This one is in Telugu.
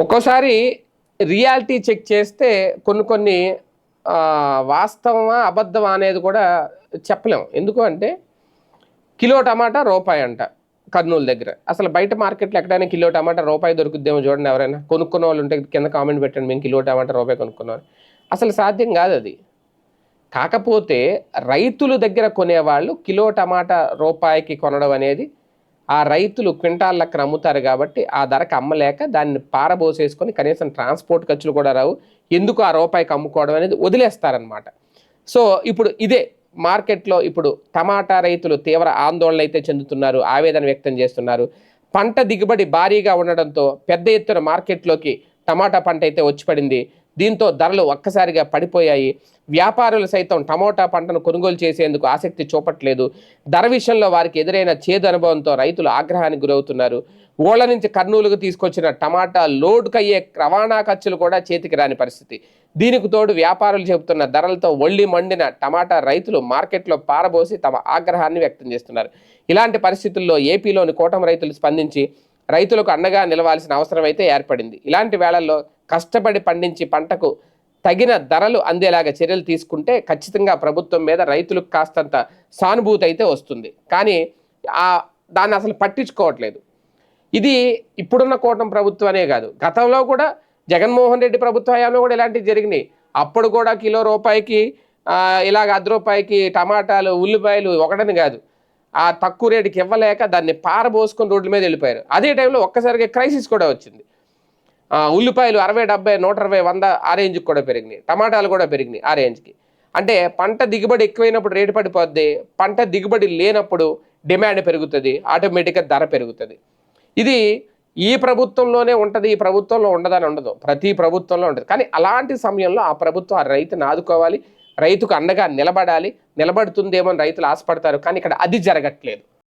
ఒక్కోసారి రియాలిటీ చెక్ చేస్తే కొన్ని కొన్ని వాస్తవమా అబద్ధమా అనేది కూడా చెప్పలేము ఎందుకు అంటే కిలో టమాటా రూపాయి అంట కర్నూలు దగ్గర. అసలు బయట మార్కెట్లో ఎక్కడైనా కిలో టమాటా రూపాయి దొరుకుద్దేమో చూడండి ఎవరైనా. కొనుక్కున్న వాళ్ళు ఉంటే కింద కామెంట్ పెట్టండి మేము కిలో టమాటా రూపాయి కొనుక్కున్నాం అసలు సాధ్యం కాదు అది. కాకపోతే రైతుల దగ్గర కొనేవాళ్ళు కిలో టమాటా రూపాయికి కొనడం అనేది ఆ రైతులు క్వింటాల్ అమ్ముతారు కాబట్టి ఆ ధరకు అమ్మలేక దాన్ని పారబోసేసుకొని కనీసం ట్రాన్స్పోర్ట్ ఖర్చులు కూడా రావు. ఎందుకు ఆ రూపాయికి అమ్ముకోవడం అనేది వదిలేస్తారనమాట సో ఇప్పుడు ఇదే మార్కెట్లో ఇప్పుడు టమాటా రైతులు తీవ్ర ఆందోళన అయితే చెందుతున్నారు ఆవేదన వ్యక్తం చేస్తున్నారు. పంట దిగుబడి భారీగా ఉండడంతో పెద్ద ఎత్తున మార్కెట్లోకి టమాటా పంట అయితే వచ్చి పడింది. దీంతో ధరలు ఒక్కసారిగా పడిపోయాయి. వ్యాపారులు సైతం టమోటా పంటను కొనుగోలు చేసేందుకు ఆసక్తి చూపట్లేదు. ధర విషయంలో వారికి ఎదురైన చేదు అనుభవంతో రైతులు ఆగ్రహానికి గురవుతున్నారు. ఓళ్ళ నుంచి కర్నూలుకు తీసుకొచ్చిన టమాటా లోడ్కు అయ్యే రవాణా ఖర్చులు కూడా చేతికి రాని పరిస్థితి. దీనికి తోడు వ్యాపారులు చెబుతున్న ధరలతో ఒళ్ళి మండిన టమాటా రైతులు మార్కెట్లో పారబోసి తమ ఆగ్రహాన్ని వ్యక్తం చేస్తున్నారు. ఇలాంటి పరిస్థితుల్లో ఏపీలోని కూటమి రైతులు స్పందించి రైతులకు అండగా నిలవాల్సిన అవసరం అయితే ఏర్పడింది. ఇలాంటి వేళల్లో కష్టపడి పండించి పంటకు తగిన ధరలు అందేలాగా చర్యలు తీసుకుంటే ఖచ్చితంగా ప్రభుత్వం మీద రైతులకు కాస్తంత సానుభూతి అయితే వస్తుంది. కానీ ఆ దాన్ని అసలు పట్టించుకోవట్లేదు. ఇది ఇప్పుడున్న కూటం ప్రభుత్వమే కాదు. గతంలో కూడా జగన్మోహన్ రెడ్డి ప్రభుత్వ హయాంలో కూడా ఇలాంటివి జరిగినాయి. అప్పుడు కూడా కిలో రూపాయికి ఇలాగ అర్ధ రూపాయికి టమాటాలు ఉల్లిపాయలు ఒకటని కాదు. ఆ తక్కువ రేటుకి ఇవ్వలేక దాన్ని పారబోసుకొని రోడ్ల మీద వెళ్ళిపోయారు. అదే టైంలో ఒక్కసారిగా క్రైసిస్ కూడా వచ్చింది. ఉల్లిపాయలు అరవై డెబ్బై నూట అరవై వంద ఆ రేంజ్కి కూడా పెరిగినాయి. టమాటాలు కూడా పెరిగినాయి ఆ రేంజ్కి. అంటే పంట దిగుబడి ఎక్కువైనప్పుడు రేటు పడిపోద్ది పంట దిగుబడి లేనప్పుడు డిమాండ్ పెరుగుతుంది ఆటోమేటిక్గా ధర పెరుగుతుంది. ఇది ఈ ప్రభుత్వంలోనే ఉంటుంది ఈ ప్రభుత్వంలో ఉండదని ఉండదు. ప్రతి ప్రభుత్వంలో ఉంటుంది. కానీ అలాంటి సమయంలో ఆ ప్రభుత్వం ఆ రైతుని ఆదుకోవాలి రైతుకు అండగా నిలబడాలి. నిలబడుతుందేమో అని రైతులు ఆశపడతారు. కానీ ఇక్కడ అది జరగట్లేదు.